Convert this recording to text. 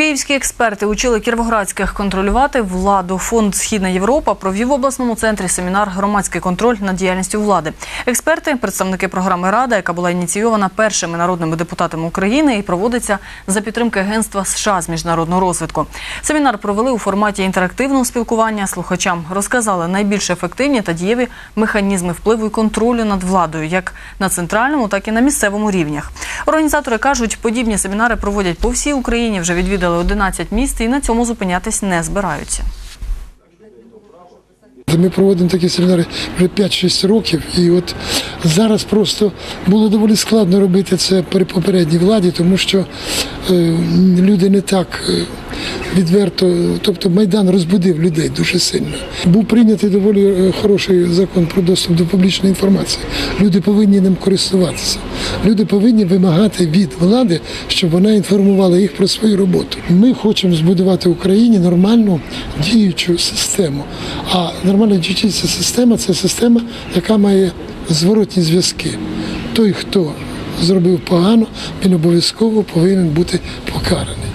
Київські експерти учили кіровоградських контролювати владу. Фонд Східна Європа провів в обласному центрі семінар Громадський контроль над діяльністю влади. Експерти, представники програми Рада, яка була ініційована першими народними депутатами України і проводиться за підтримки Агентства США з міжнародного розвитку. Семінар провели у форматі інтерактивного спілкування. Слухачам розказали найбільш ефективні та дієві механізми впливу і контролю над владою, як на центральному, так і на місцевому рівнях. Організатори кажуть, подібні семінари проводять по всій Україні. Вже відвідали 11 міст і на цьому зупинятись не збираються. Ми проводимо такі семінари вже 5-6 років, і от зараз просто було доволі складно робити це при попередній владі, тому що е, люди не так е, відверто, тобто Майдан розбудив людей дуже сильно. Був прийнятий доволі е, хороший закон про доступ до публічної інформації. Люди повинні ним користуватися. Люди повинні вимагати від влади, щоб вона інформувала їх про свою роботу. Ми хочемо збудувати в Україні нормальну діючу систему. А нормальна діюча система це система, яка має зворотні зв'язки. Той, хто зробив погано, він обов'язково повинен бути покараний.